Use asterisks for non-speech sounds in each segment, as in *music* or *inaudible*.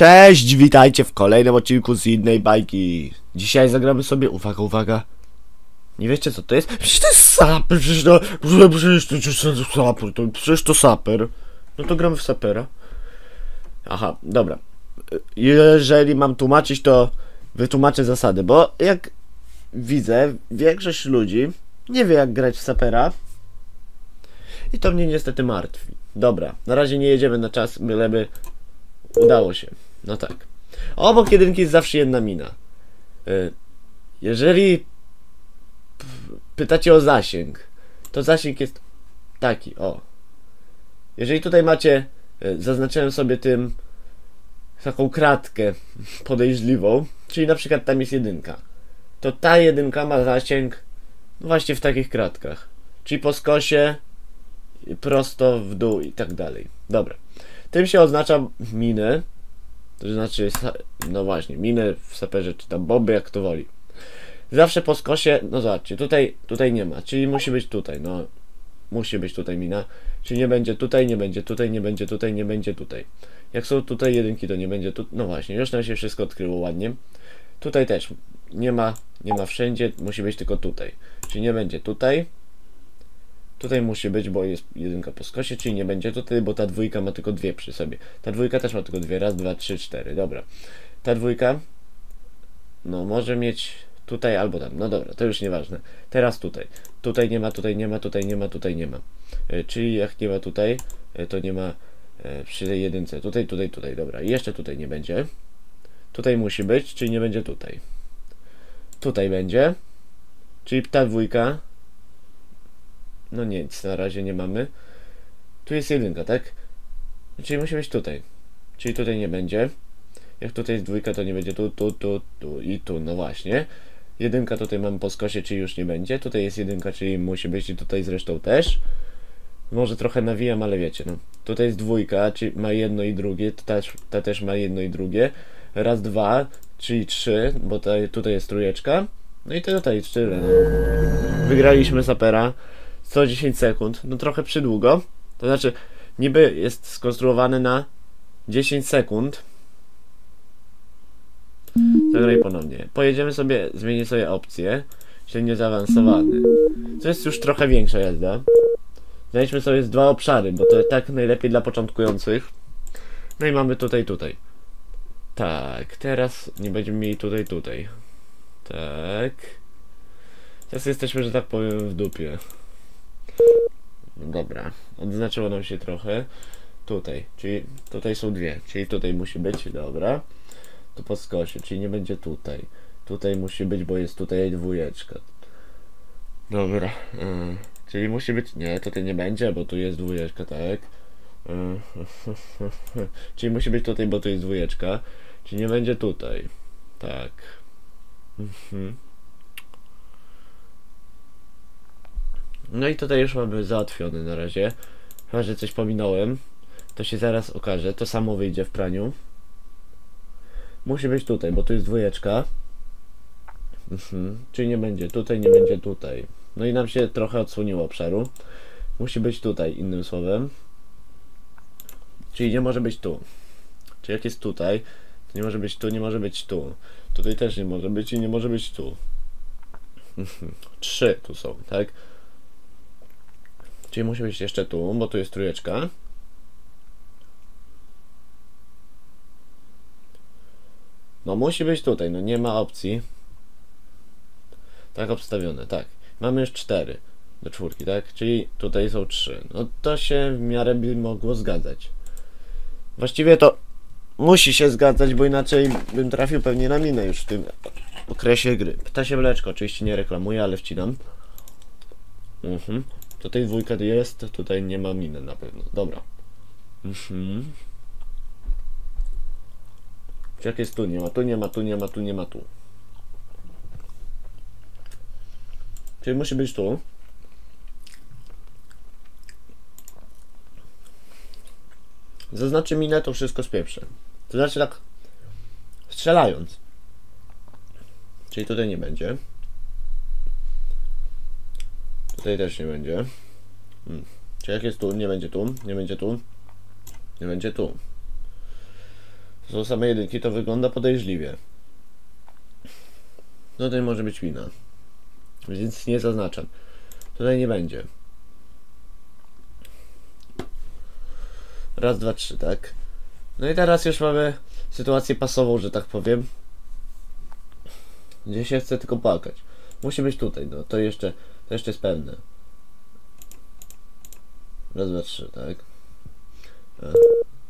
Cześć, witajcie w kolejnym odcinku z innej bajki. Dzisiaj zagramy sobie, uwaga, uwaga. Nie wiecie co to jest? Przecież to jest saper, przecież to, przecież to, przecież to saper, to, przecież to saper. No to gramy w sapera. Aha, dobra. Jeżeli mam tłumaczyć, to wytłumaczę zasady, bo jak widzę, większość ludzi nie wie jak grać w sapera. I to mnie niestety martwi. Dobra, na razie nie jedziemy na czas, byleby udało się. No tak. Obok jedynki jest zawsze jedna mina. Y, Jeżeli pytacie o zasięg, to zasięg jest taki, o. Jeżeli tutaj macie, y, zaznaczyłem sobie tym taką kratkę *laughs* podejrzliwą, czyli na przykład tam jest jedynka, to ta jedynka ma zasięg właśnie w takich kratkach. Czyli po skosie, prosto w dół i tak dalej. Dobra. Tym się oznacza miny, to znaczy, no właśnie, miny w saperze, czy tam boby, jak to woli. Zawsze po skosie, no zobaczcie, tutaj, tutaj nie ma, czyli musi być tutaj, no. Musi być tutaj mina, czyli nie będzie tutaj, nie będzie tutaj, nie będzie tutaj, nie będzie tutaj. Jak są tutaj jedynki, to nie będzie tu, no właśnie, już nam się wszystko odkryło ładnie. Tutaj też nie ma, nie ma wszędzie, musi być tylko tutaj. Czyli nie będzie tutaj, Tutaj musi być, bo jest jedynka po skosie, czyli nie będzie tutaj, bo ta dwójka ma tylko dwie przy sobie. Ta dwójka też ma tylko dwie. Raz, dwa, trzy, cztery. Dobra. Ta dwójka, no może mieć tutaj albo tam. No dobra, to już nieważne. Teraz tutaj. Tutaj nie ma, tutaj nie ma, tutaj nie ma, tutaj nie ma. E, czyli jak nie ma tutaj, e, to nie ma e, przy tej jedynce. Tutaj, tutaj, tutaj. Dobra. Jeszcze tutaj nie będzie. Tutaj musi być, czyli nie będzie tutaj. Tutaj będzie. Czyli ta dwójka no nic, na razie nie mamy. Tu jest jedynka, tak? Czyli musi być tutaj. Czyli tutaj nie będzie. Jak tutaj jest dwójka, to nie będzie tu, tu, tu, tu i tu. No właśnie. Jedynka tutaj mamy po skosie, czyli już nie będzie. Tutaj jest jedynka, czyli musi być i tutaj zresztą też. Może trochę nawijam, ale wiecie, no. Tutaj jest dwójka, czyli ma jedno i drugie. Ta też, ta też ma jedno i drugie. Raz, dwa, czyli trzy, bo ta, tutaj jest trójeczka. No i to tutaj tyle. No. Wygraliśmy sapera. 110 sekund, no trochę przydługo. To znaczy, niby jest skonstruowany na 10 sekund. Zagraj ponownie. Pojedziemy sobie, zmienię sobie opcję. Średnio zaawansowany. To jest już trochę większa jazda. Znajdźmy sobie z dwa obszary, bo to tak najlepiej dla początkujących. No i mamy tutaj, tutaj. Tak, teraz nie będziemy mieli tutaj, tutaj. Tak. Teraz jesteśmy, że tak powiem, w dupie. Dobra, odznaczyło nam się trochę. Tutaj, czyli tutaj są dwie, czyli tutaj musi być, dobra. Tu po skosie, czyli nie będzie tutaj. Tutaj musi być, bo jest tutaj dwójeczka. Dobra, y, czyli musi być, nie, tutaj nie będzie, bo tu jest dwójeczka, tak. Y, *laughs* czyli musi być tutaj, bo tu jest dwójeczka. Czyli nie będzie tutaj. Tak. Mhm. No i tutaj już mamy załatwione na razie. Chyba, że coś pominąłem. To się zaraz okaże. To samo wyjdzie w praniu. Musi być tutaj, bo tu jest dwójeczka. Mhm. Czyli nie będzie tutaj, nie będzie tutaj. No i nam się trochę odsłoniło obszaru. Musi być tutaj, innym słowem. Czyli nie może być tu. Czyli jak jest tutaj, to nie może być tu, nie może być tu. Tutaj też nie może być i nie może być tu. Mhm. Trzy tu są, tak? Czyli musi być jeszcze tu, bo tu jest trójeczka. No musi być tutaj, no nie ma opcji. Tak obstawione, tak. Mamy już cztery do czwórki, tak? Czyli tutaj są trzy. No to się w miarę by mogło zgadzać. Właściwie to musi się zgadzać, bo inaczej bym trafił pewnie na minę już w tym okresie gry. Ptasie mleczko, oczywiście nie reklamuję, ale wcinam. Mhm. Tutaj dwójka jest, tutaj nie ma miny na pewno. Dobra. Mhm. Jak jest tu? Nie ma, tu nie ma, tu nie ma, tu nie ma, tu. Czyli musi być tu. Zaznaczy minę, to wszystko spieprzę. To znaczy tak strzelając. Czyli tutaj nie będzie. Tutaj też nie będzie. Hmm. Czy jak jest tu, nie będzie tu, nie będzie tu, nie będzie tu. są same jedynki, to wygląda podejrzliwie. No to może być wina. Więc nie zaznaczam. Tutaj nie będzie. Raz, dwa, trzy, tak? No i teraz już mamy sytuację pasową, że tak powiem. Gdzie się chce tylko płakać. Musi być tutaj, no to jeszcze, to jeszcze jest pewne. Raz, dwa, trzy, tak?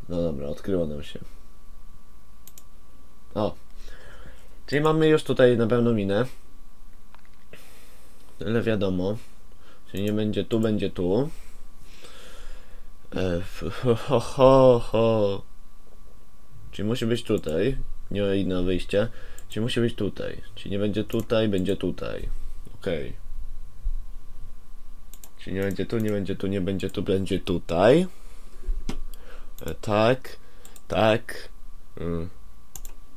No dobra, odkryło nam się. O. Czyli mamy już tutaj na pewno minę. Tyle wiadomo. Czyli nie będzie tu, będzie tu. E, ho, ho, ho, ho. Czyli musi być tutaj. Nie inne wyjście. Czyli musi być tutaj. Czyli nie będzie tutaj, będzie tutaj. Okej. Czyli nie będzie tu, nie będzie tu, nie będzie tu, będzie tutaj. E, tak. Tak. Mm.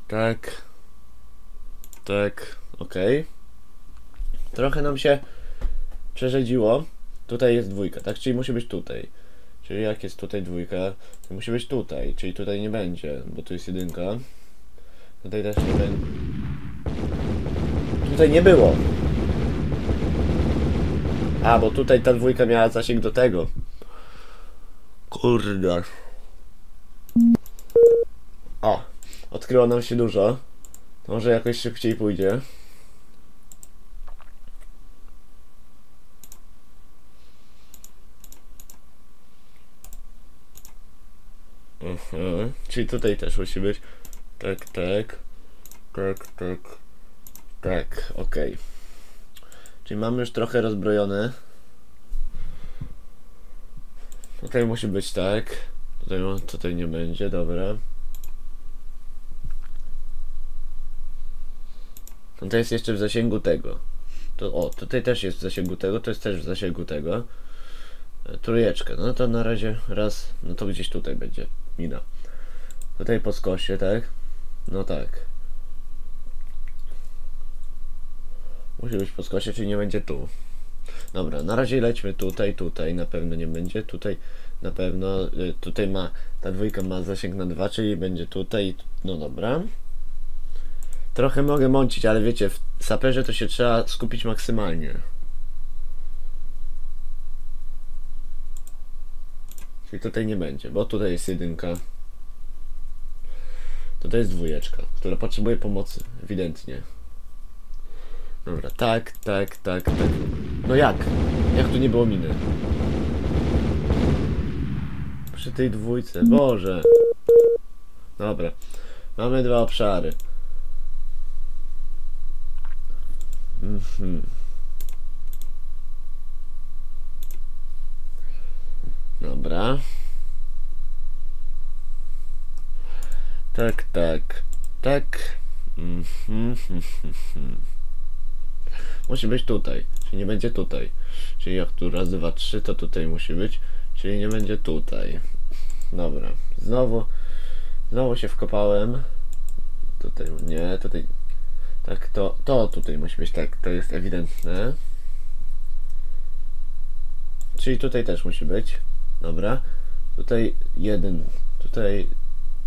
Tak. Tak. Okej. Trochę nam się przerzedziło. Tutaj jest dwójka, tak? Czyli musi być tutaj. Czyli jak jest tutaj dwójka, to musi być tutaj. Czyli tutaj nie będzie, bo tu jest jedynka. Tutaj też nie będzie. Tutaj nie było. A, bo tutaj ta dwójka miała zasięg do tego. Kurde. O, odkryło nam się dużo. Może jakoś szybciej pójdzie. Mhm. Czyli tutaj też musi być. Tak, tak. Tak, tak. Tak, okej. Czyli mamy już trochę rozbrojone. Tutaj musi być tak. Tutaj, tutaj nie będzie, dobra. No to jest jeszcze w zasięgu tego. To, o, tutaj też jest w zasięgu tego, to jest też w zasięgu tego. E, Trójeczkę, no to na razie raz, no to gdzieś tutaj będzie mina. Tutaj po skosie, tak? No tak. Musi być po skosie, czyli nie będzie tu. Dobra, na razie lećmy tutaj, tutaj na pewno nie będzie, tutaj na pewno, y, tutaj ma, ta dwójka ma zasięg na dwa, czyli będzie tutaj, no dobra. Trochę mogę mącić, ale wiecie, w saperze to się trzeba skupić maksymalnie. Czyli tutaj nie będzie, bo tutaj jest jedynka. Tutaj jest dwójeczka, która potrzebuje pomocy, ewidentnie. Dobra, tak, tak, tak, tak. No jak? Jak tu nie było miny? Przy tej dwójce, Boże. Dobra, mamy dwa obszary. Mhm. Dobra. Tak, tak, tak. Mhm. *laughs* Musi być tutaj, czyli nie będzie tutaj. Czyli jak tu raz, dwa, trzy, to tutaj musi być, czyli nie będzie tutaj. Dobra, znowu, znowu się wkopałem. Tutaj nie, tutaj. Tak, to, to tutaj musi być, tak, to jest ewidentne. Czyli tutaj też musi być. Dobra. Tutaj jeden, tutaj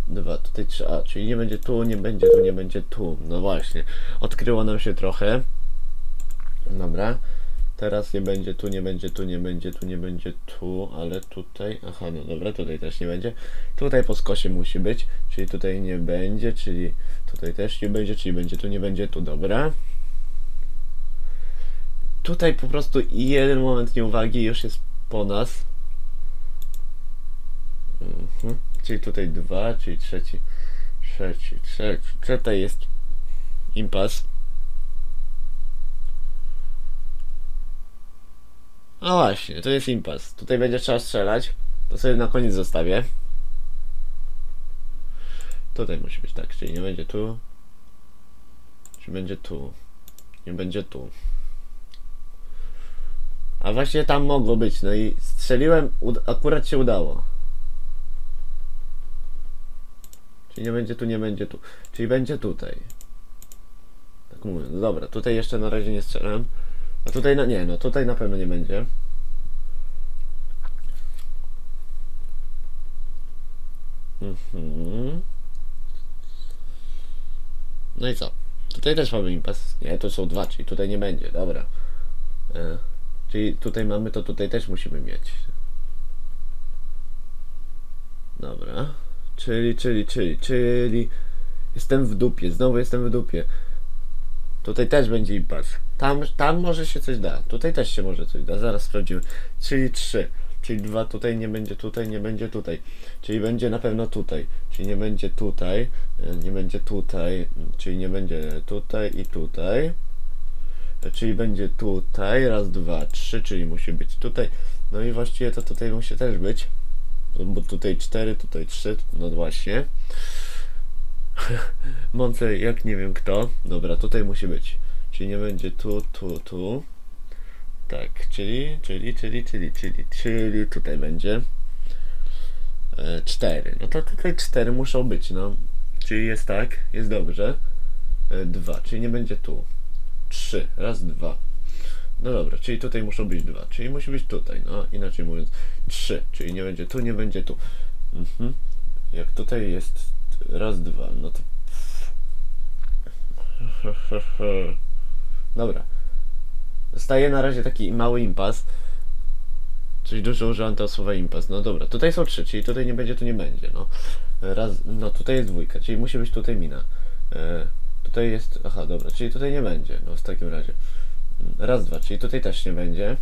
dwa, tutaj trzy. A, czyli nie będzie tu, nie będzie tu, nie będzie tu. No właśnie. Odkryło nam się trochę. Dobra. Teraz nie będzie tu, nie będzie tu, nie będzie tu, nie będzie tu, ale tutaj. Aha, no dobra, tutaj też nie będzie. Tutaj po skosie musi być, czyli tutaj nie będzie, czyli tutaj też nie będzie, czyli będzie tu, nie będzie tu, dobra. Tutaj po prostu jeden moment nieuwagi już jest po nas. Mhm. Czyli tutaj dwa, czyli trzeci, trzeci, trzeci. Tutaj jest impas. No właśnie, to jest impas. Tutaj będzie trzeba strzelać. To sobie na koniec zostawię. Tutaj musi być tak, czyli nie będzie tu. Czy będzie tu. Nie będzie tu. A właśnie tam mogło być, no i strzeliłem, akurat się udało. Czyli nie będzie tu, nie będzie tu. Czyli będzie tutaj. Tak mówię, no dobra, tutaj jeszcze na razie nie strzelam. A tutaj na, nie, no tutaj na pewno nie będzie. Mhm. No i co? Tutaj też mamy impas. Nie, to są dwa, czyli tutaj nie będzie, dobra. E, czyli tutaj mamy, to tutaj też musimy mieć. Dobra. Czyli, czyli, czyli, czyli... Jestem w dupie, znowu jestem w dupie. Tutaj też będzie impas. Tam, tam może się coś da. Tutaj też się może coś da. Zaraz sprawdzimy. Czyli 3. Czyli 2 tutaj nie będzie tutaj, nie będzie tutaj. Czyli będzie na pewno tutaj. Czyli nie będzie tutaj. e, Nie będzie tutaj. Czyli nie będzie tutaj i tutaj. E, Czyli będzie tutaj. Raz, dwa, trzy. Czyli musi być tutaj. No i właściwie to tutaj musi też być. Bo tutaj 4, tutaj 3. No właśnie. *laughs* Mące jak nie wiem kto. Dobra, tutaj musi być. Czyli nie będzie tu, tu, tu. Tak, czyli, czyli, czyli, czyli, czyli, czyli tutaj będzie. E, 4. No to tutaj 4 muszą być, no. Czyli jest tak, jest dobrze. E, 2, czyli nie będzie tu. 3, raz, dwa. No dobra, czyli tutaj muszą być dwa, czyli musi być tutaj, no inaczej mówiąc 3, czyli nie będzie tu, nie będzie tu. Mhm. Jak tutaj jest raz, dwa, no to. *laughs* Dobra. Zostaje na razie taki mały impas. Coś dużo użyłam tego słowa impas. No dobra, tutaj są trzy, czyli tutaj nie będzie, tu nie będzie. No, raz, no tutaj jest dwójka, czyli musi być tutaj mina. E, tutaj jest, aha, dobra, czyli tutaj nie będzie. No w takim razie. Raz, dwa, czyli tutaj też nie będzie.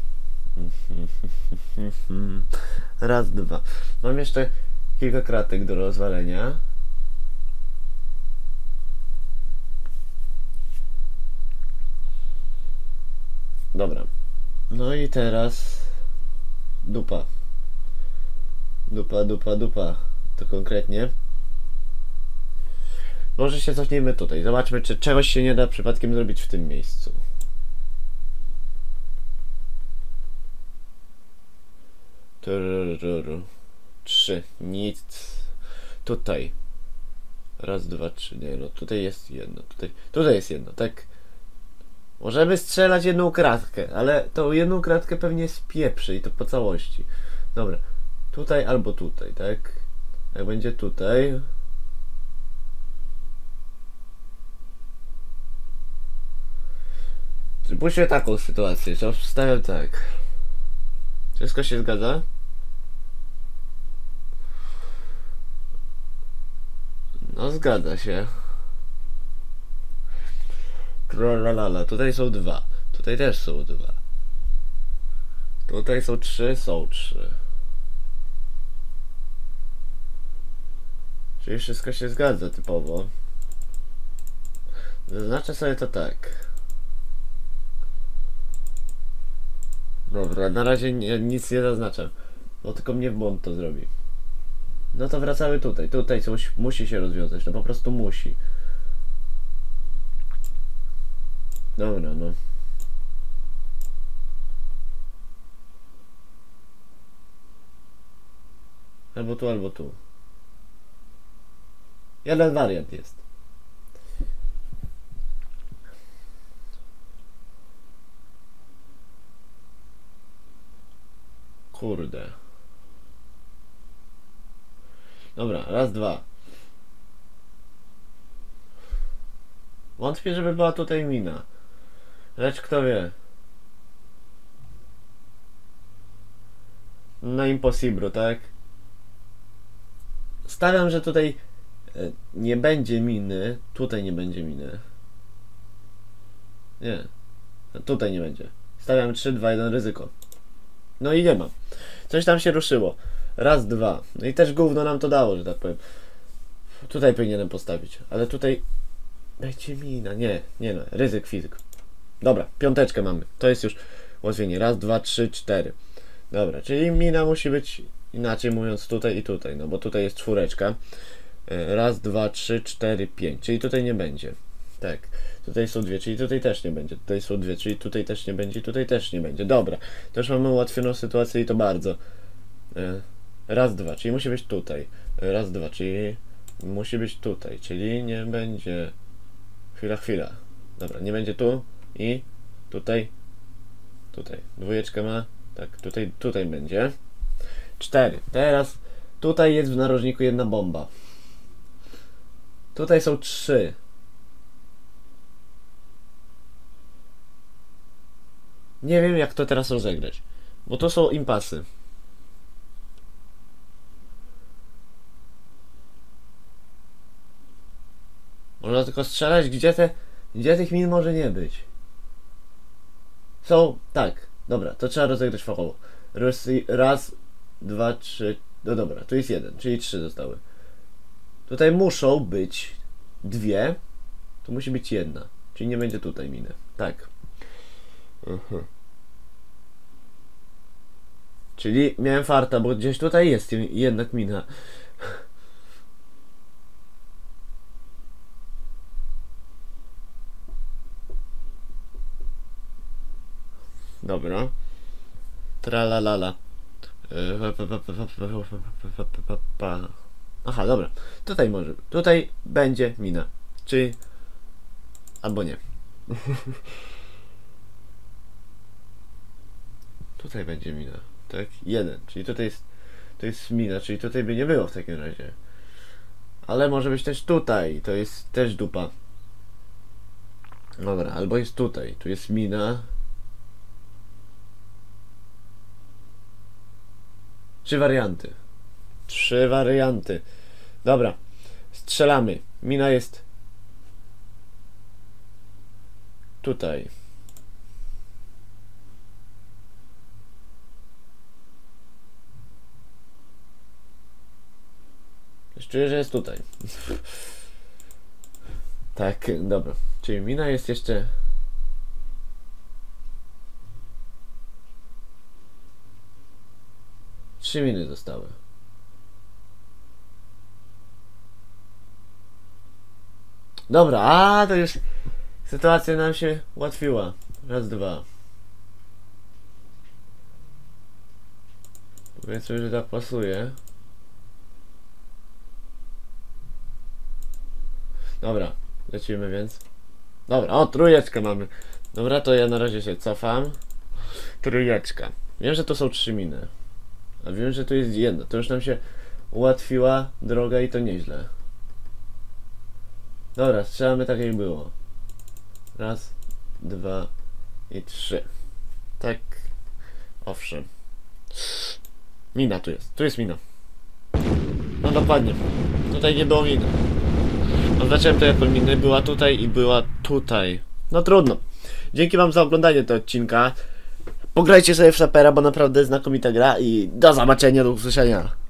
*laughs* Raz, dwa. Mam jeszcze kilka kratek do rozwalenia. Dobra. No i teraz dupa. Dupa, dupa, dupa. To konkretnie. Może się cofnijmy tutaj. Zobaczmy, czy czegoś się nie da przypadkiem zrobić w tym miejscu. Trzy. Nic. Tutaj. Raz, dwa, trzy. Nie no, tutaj jest jedno. Tutaj, tutaj jest jedno, tak? Możemy strzelać jedną kratkę, ale tą jedną kratkę pewnie spieprzy i to po całości. Dobra. Tutaj albo tutaj, tak? Jak będzie tutaj. Przypuśćmy taką sytuację, że wstawiam tak. Wszystko się zgadza? No zgadza się. Tralalala. Tutaj są dwa. Tutaj też są dwa. Tutaj są trzy, są trzy. Czyli wszystko się zgadza typowo. Zaznaczę sobie to tak. Dobra, na razie nie, nic nie zaznaczam. Bo tylko mnie w błąd to zrobi. No to wracamy tutaj. Tutaj coś musi się rozwiązać. No po prostu musi. Dobra, no. Albo tu, albo tu. Jeden wariant jest. Kurde. Dobra, raz, dwa. Wątpię, żeby była tutaj mina. Lecz kto wie. Na Impossible, tak? Stawiam, że tutaj e, nie będzie miny. Tutaj nie będzie miny. Nie. Tutaj nie będzie. Stawiam 3, 2, 1 ryzyko. No i nie ma. Coś tam się ruszyło. Raz, dwa. No i też gówno nam to dało, że tak powiem. Tutaj powinienem postawić, ale tutaj... Dajcie mina. Nie, nie no. Ryzyk fizyk. Dobra, piąteczkę mamy. To jest już ułatwienie. Raz, dwa, trzy, cztery. Dobra, czyli mina musi być inaczej mówiąc tutaj i tutaj, no bo tutaj jest czwóreczka. E, Raz, dwa, trzy, cztery, pięć. Czyli tutaj nie będzie. Tak. Tutaj są dwie, czyli tutaj też nie będzie. Tutaj są dwie, czyli tutaj też nie będzie, tutaj też nie będzie. Dobra. Już mamy ułatwioną sytuację i to bardzo. E, Raz, dwa, czyli musi być tutaj. E, Raz, dwa, czyli musi być tutaj, czyli nie będzie. Chwila, chwila. Dobra, nie będzie tu i tutaj, tutaj, dwójeczkę ma, tak, tutaj, tutaj będzie. 4. Teraz tutaj jest w narożniku jedna bomba. Tutaj są trzy. Nie wiem jak to teraz rozegrać, bo to są impasy. Można tylko strzelać, gdzie te, gdzie tych min może nie być. Są. Tak, dobra, to trzeba rozegrać fachowo. Raz, dwa, trzy. No dobra, tu jest jeden, czyli trzy zostały. Tutaj muszą być dwie. Tu musi być jedna. Czyli nie będzie tutaj miny. Tak. Mhm. Czyli miałem farta, bo gdzieś tutaj jest jednak mina. Dobra. Tralalala. Aha, dobra. Tutaj może. Tutaj będzie mina. Czy. Albo nie. tutaj będzie mina. Tak? Jeden. Czyli tutaj jest. To jest mina, czyli tutaj by nie było w takim razie. Ale może być też tutaj. To jest też dupa. Dobra, albo jest tutaj. Tu jest mina. Trzy warianty. Trzy warianty. Dobra. Strzelamy. Mina jest tutaj. Czuję, że jest tutaj. *laughs* tak, dobra. Czyli mina jest jeszcze Trzy miny zostały. Dobra, a to już sytuacja nam się ułatwiła. Raz, dwa. Powiedzmy, że tak pasuje. Dobra, lecimy więc. Dobra, o, trójeczkę mamy. Dobra, to ja na razie się cofam. Trójeczka. Wiem, że to są trzy miny. A wiem, że to jest jedno. To już nam się ułatwiła droga i to nieźle. Dobra, strzelamy tak jak było. Raz, dwa i trzy. Tak. Owszem. Mina tu jest. Tu jest mina. No dokładnie. Tutaj nie było miny. Oznaczyłem to jako miny. Była tutaj i była tutaj. No trudno. Dzięki wam za oglądanie tego odcinka. Pograjcie sobie w Sapera, bo naprawdę znakomita gra i do zobaczenia, do usłyszenia.